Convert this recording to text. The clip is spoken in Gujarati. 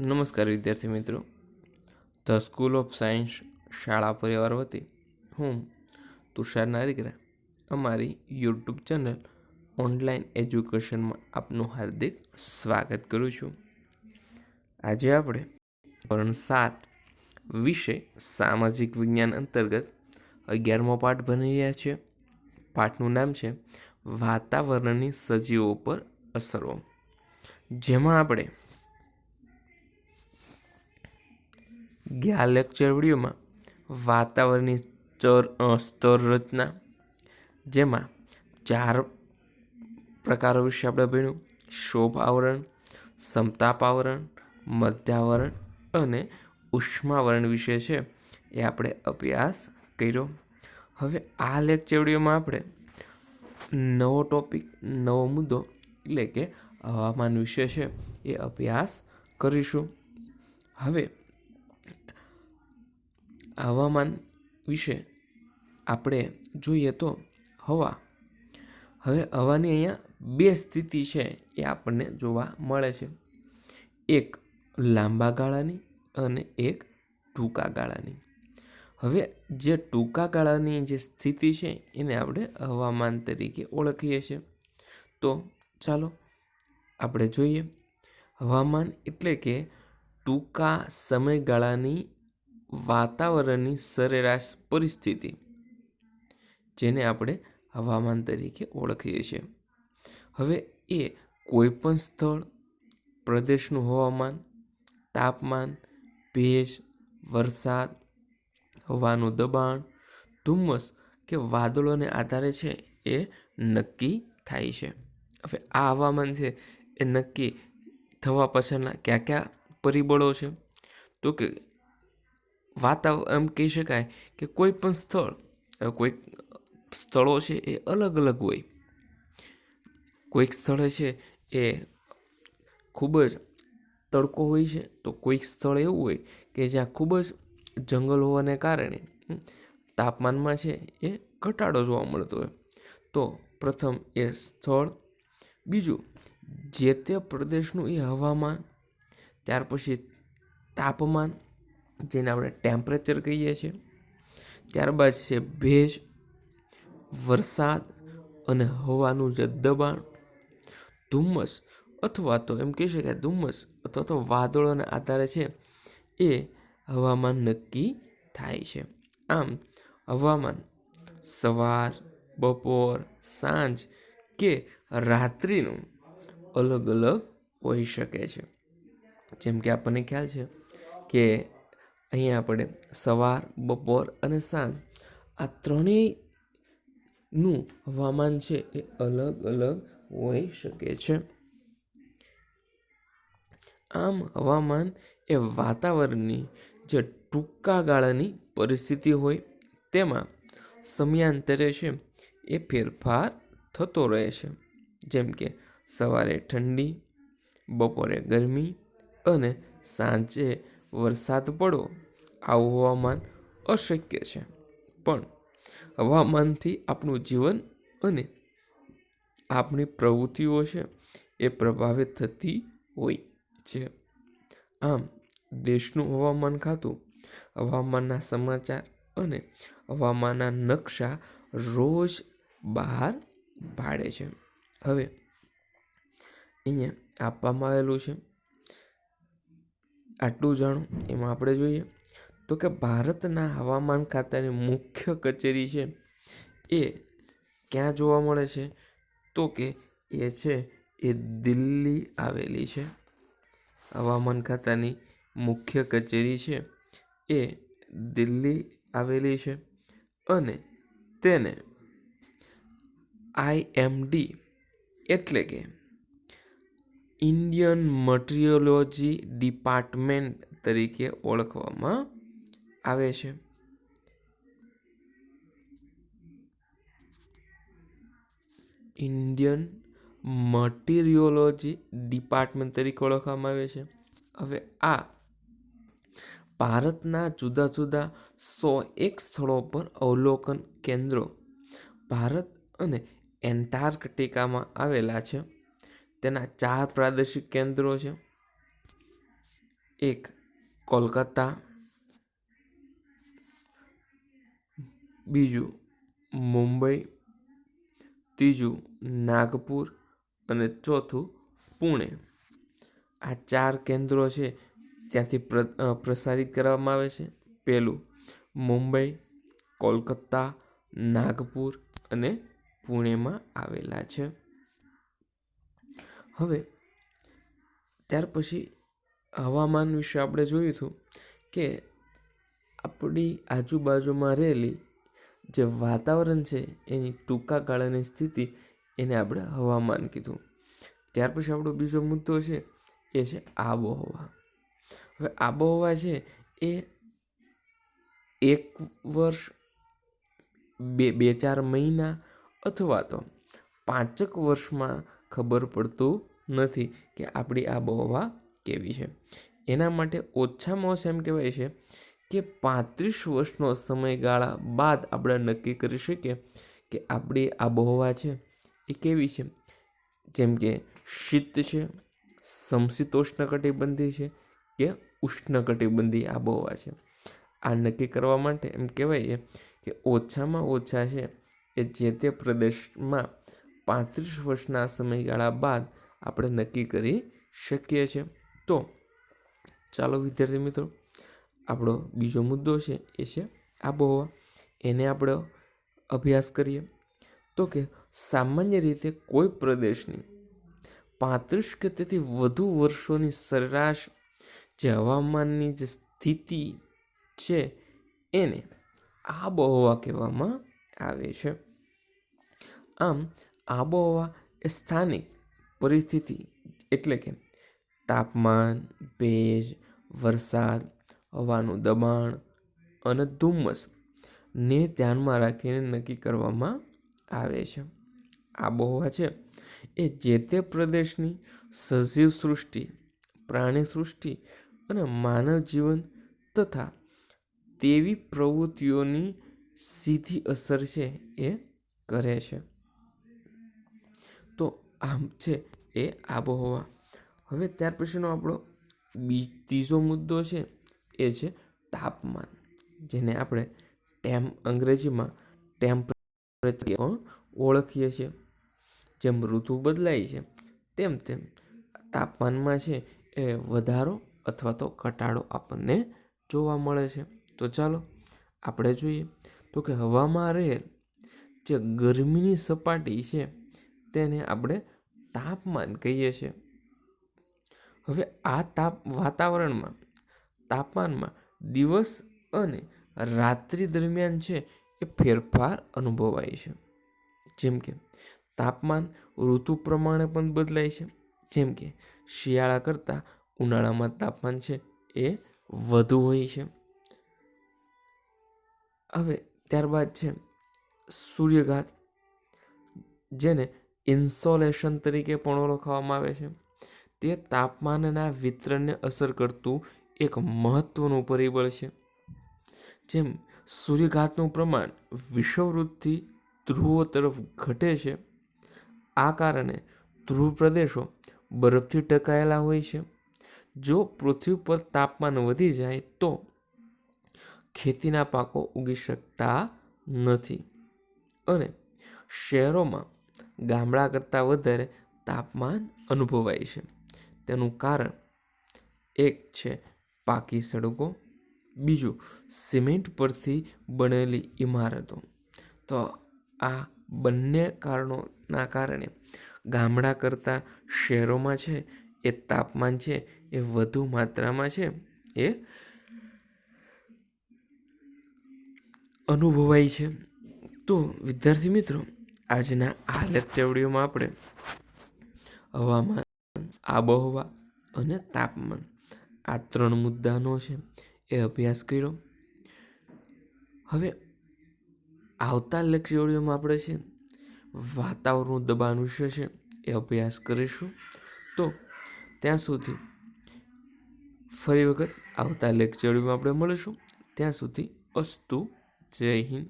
નમસ્કાર વિદ્યાર્થી મિત્રો. ધ સ્કૂલ ઓફ સાયન્સ શાળા પરિવાર વતી હું તુષાર નારિકરા. અમારી યુટ્યુબ ચેનલ ઓનલાઈન એજ્યુકેશનમાં આપનું હાર્દિક સ્વાગત કરું છું. આજે આપણે ધોરણ સાત વિષય સામાજિક વિજ્ઞાન અંતર્ગત અગિયારમો પાઠ ભણી રહ્યા છીએ. પાઠનું નામ છે વાતાવરણની સજીવો પર અસરો. જેમાં આપણે ગયા લેક્ચર વિડીયોમાં વાતાવરણની ચર સ્તર રચના, જેમાં ચાર પ્રકારો વિશે આપણે ભણ્યું. શોભ આવરણ, સમતાપ આવરણ, મધ્યાવરણ અને ઉષ્માવરણ વિશે છે એ આપણે અભ્યાસ કર્યો. હવે આ લેક્ચર વિડીયોમાં આપણે નવો ટોપિક નવો મુદ્દો એટલે કે હવામાન વિશે છે એ અભ્યાસ કરીશું. હવે હવામાન વિશે આપણે જોઈએ તો હવા. હવે હવાની અહીંયા બે સ્થિતિ છે એ આપણને જોવા મળે છે. એક લાંબા ગાળાની અને એક ટૂંકા ગાળાની. હવે જે ટૂંકા ગાળાની જે સ્થિતિ છે એને આપણે હવામાન તરીકે ઓળખીએ છીએ તો ચાલો આપણે જોઈએ. હવામાન એટલે કે ટૂંકા સમયગાળાની વાતાવરણની સરેરાશ પરિસ્થિતિ, જેને આપણે હવામાન તરીકે ઓળખીએ છીએ. હવે એ કોઈપણ સ્થળ, પ્રદેશનું હવામાન, તાપમાન, ભેજ, વરસાદ, હવાનું દબાણ, ધુમ્મસ કે વાદળોને આધારે છે એ નક્કી થાય છે. હવે આ હવામાન છે એ નક્કી થવા પાછળના કયા કયા પરિબળો છે? તો કે વાતાવરણ એમ કહી શકાય કે કોઈ પણ સ્થળ કોઈક સ્થળો છે એ અલગ અલગ હોય. કોઈક સ્થળે છે એ ખૂબ જ તડકો હોય છે, તો કોઈક સ્થળ એવું હોય કે જ્યાં ખૂબ જ જંગલ હોવાને કારણે તાપમાનમાં છે એ ઘટાડો જોવા મળતો હોય. તો પ્રથમ એ સ્થળ, બીજું જે તે પ્રદેશનું એ હવામાન, ત્યાર પછી તાપમાન જેને આપણે ટેમ્પરેચર કહીએ છીએ. ત્યારબાદ છે ભેજ, વરસાદ અને હવાનું જે દબાણ, ધુમ્મસ અથવા તો એમ કહી શકાય ધુમ્મસ અથવા તો વાદળોના આધારે છે એ હવામાન નક્કી થાય છે. આમ, હવામાન સવાર, બપોર, સાંજ કે રાત્રિનું અલગ અલગ હોઈ શકે છે. જેમ કે આપણને ખ્યાલ છે કે અહીંયા આપણે સવાર, બપોર અને સાંજ આ ત્રણેયનું હવામાન છે એ અલગ અલગ હોઈ શકે છે. આમ હવામાન એ વાતાવરણની જે ટૂંકા ગાળાની પરિસ્થિતિ હોય તેમાં સમયાંતરે છે એ ફેરફાર થતો રહે છે. જેમ કે સવારે ઠંડી, બપોરે ગરમી અને સાંજે વરસાદ પડવો આવું હવામાન અશક્ય છે. પણ હવામાનથી આપણું જીવન અને આપણી પ્રવૃત્તિઓ છે એ પ્રભાવિત થતી હોય છે. આમ, દેશનું હવામાન ખાતું, હવામાનના સમાચાર અને હવામાનના નકશા રોજ બહાર પાડે છે. હવે, અહીંયા આપવામાં આવેલું છે આટલું જાણો, એમાં આપણે જોઈએ તો કે ભારતના હવામાન ખાતાની મુખ્ય કચેરી છે એ ક્યાં જોવા મળે છે? તો કે એ છે, એ દિલ્હી આવેલી છે. હવામાન ખાતાની મુખ્ય કચેરી છે એ દિલ્હી આવેલી છે અને તેને આઈએમડી એટલે કે ઇન્ડિયન મટીરિયોલોજી ડિપાર્ટમેન્ટ તરીકે ઓળખવામાં આવે છે. ઇન્ડિયન મટીરિયોલોજી ડિપાર્ટમેન્ટ તરીકે ઓળખવામાં આવે છે. હવે આ ભારતના જુદા જુદા સો એક સ્થળો પર અવલોકન કેન્દ્રો ભારત અને એન્ટાર્કટિકામાં આવેલા છે. તેના ચાર પ્રાદેશિક કેન્દ્રો છે. એક કોલકાતા, બીજું મુંબઈ, ત્રીજું નાગપુર અને ચોથું પુણે. આ ચાર કેન્દ્રો છે ત્યાંથી પ્ર પ્રસારિત કરવામાં આવે છે. પહેલું મુંબઈ, કોલકાતા, નાગપુર અને પુણેમાં આવેલા છે. હવે, ત્યાર પછી હવામાન વિશે આપણે જોયું હતું કે આપણી આજુબાજુમાં રહેલી જે વાતાવરણ છે, એની ટૂંકા ગાળાની સ્થિતિ એને આપણે હવામાન કીધું. ત્યાર પછી આપણો બીજો મુદ્દો છે, એ છે આબોહવા. હવે આબોહવા છે, એ એક વર્ષ, બે બે ચાર મહિના અથવા તો પાંચક વર્ષમાં ખબર પડતું નથી કે આપણી આબોહવા કેવી છે. એના માટે ઓછામાં ઓછા એમ કહેવાય છે કે પાંત્રીસ વર્ષનો સમયગાળા બાદ આપણે નક્કી કરી શકીએ કે આપણી આબોહવા છે એ કેવી છે. જેમ કે શીત છે સમશીતોષ્ણકટિબંધી છે કે ઉષ્ણકટિબંધી આબોહવા છે. આ નક્કી કરવા માટે એમ કહેવાય છે કે ઓછામાં ઓછા છે એ જે તે પ્રદેશમાં પાંત્રીસ વર્ષના સમયગાળા બાદ આપણે નક્કી કરી શકીએ છીએ. તો ચાલો વિદ્યાર્થી મિત્રો, આપણો બીજો મુદ્દો છે એ છે આબોહવા. એને આપણે અભ્યાસ કરીએ. તો કે સામાન્ય રીતે કોઈ પ્રદેશની પાંત્રીસ કે તેથી વધુ વર્ષોની સરેરાશ જે હવામાનની જે સ્થિતિ છે એને આબોહવા કહેવામાં આવે છે. આમ, આબોહવા એ સ્થાનિક પરિસ્થિતિ એટલે કે તાપમાન, ભેજ, વરસાદ, હવાનું દબાણ અને ધુમ્મસ ને ધ્યાનમાં રાખીને નક્કી કરવામાં આવે છે. આબોહવા છે એ જે તે પ્રદેશની સજીવ સૃષ્ટિ, પ્રાણી સૃષ્ટિ અને માનવ જીવન તથા તેવી પ્રવૃત્તિઓની સીધી અસર છે એ કરે છે. આમ છે એ આબોહવા. હવે ત્યાર પછીનો આપણો બી ત્રીજો મુદ્દો છે, એ છે તાપમાન, જેને આપણે ટેમ અંગ્રેજીમાં ટેમ્પરેચર પણ ઓળખીએ છીએ. જેમ ઋતુ બદલાય છે, તેમ તેમ તાપમાનમાં છે એ વધારો અથવા તો ઘટાડો આપણને જોવા મળે છે. તો ચાલો આપણે જોઈએ, તો કે હવામાં રહેલ જે ગરમીની સપાટી છે, તેને આપણે તાપમાન કહીએ છીએ. હવે આ તાપ વાતાવરણમાં, તાપમાનમાં દિવસ અને રાત્રિ દરમિયાન છે એ ફેરફાર અનુભવાય છે. જેમ કે તાપમાન ઋતુ પ્રમાણે પણ બદલાય છે. જેમ કે શિયાળા કરતાં ઉનાળામાં તાપમાન છે એ વધુ હોય છે. હવે ત્યારબાદ છે સૂર્યઘાત, જેને ઇન્સોલેશન તરીકે પણ ઓળખવામાં આવે છે. તે તાપમાનના વિતરણને અસર કરતું એક મહત્વનું પરિબળ છે. જેમ સૂર્યઘાતનું પ્રમાણ વિષુવવૃત્તથી ધ્રુવો તરફ ઘટે છે, આ કારણે ધ્રુવ પ્રદેશો બરફથી ઢંકાયેલા હોય છે. જો પૃથ્વી પર તાપમાન વધી જાય તો ખેતીના પાકો ઉગી શકતા નથી અને શહેરોમાં ગામડા કરતાં વધારે તાપમાન અનુભવાય છે. તેનું કારણ એક છે પાકી સડકો, બીજું સિમેન્ટ પરથી બનેલી ઇમારતો. તો આ બંને કારણોના કારણે ગામડા કરતાં શહેરોમાં છે, એ તાપમાન છે, એ વધુ માત્રામાં છે, એ અનુભવાય છે. તો વિદ્યાર્થી મિત્રો આજના આ લેક્ચર વિડીયોમાં આપણે હવામાન, આબોહવા અને તાપમાન આ ત્રણ મુદ્દાનો છે એ અભ્યાસ કર્યો. હવે આવતા લેક્ચર વિડીયોમાં આપણે છે વાતાવરણ દબાણ વિશે છે એ અભ્યાસ કરીશું. તો ત્યાં સુધી ફરી વખત આવતા લેક્ચરમાં આપણે મળીશું. ત્યાં સુધી અસ્તુ, જય હિન્દ.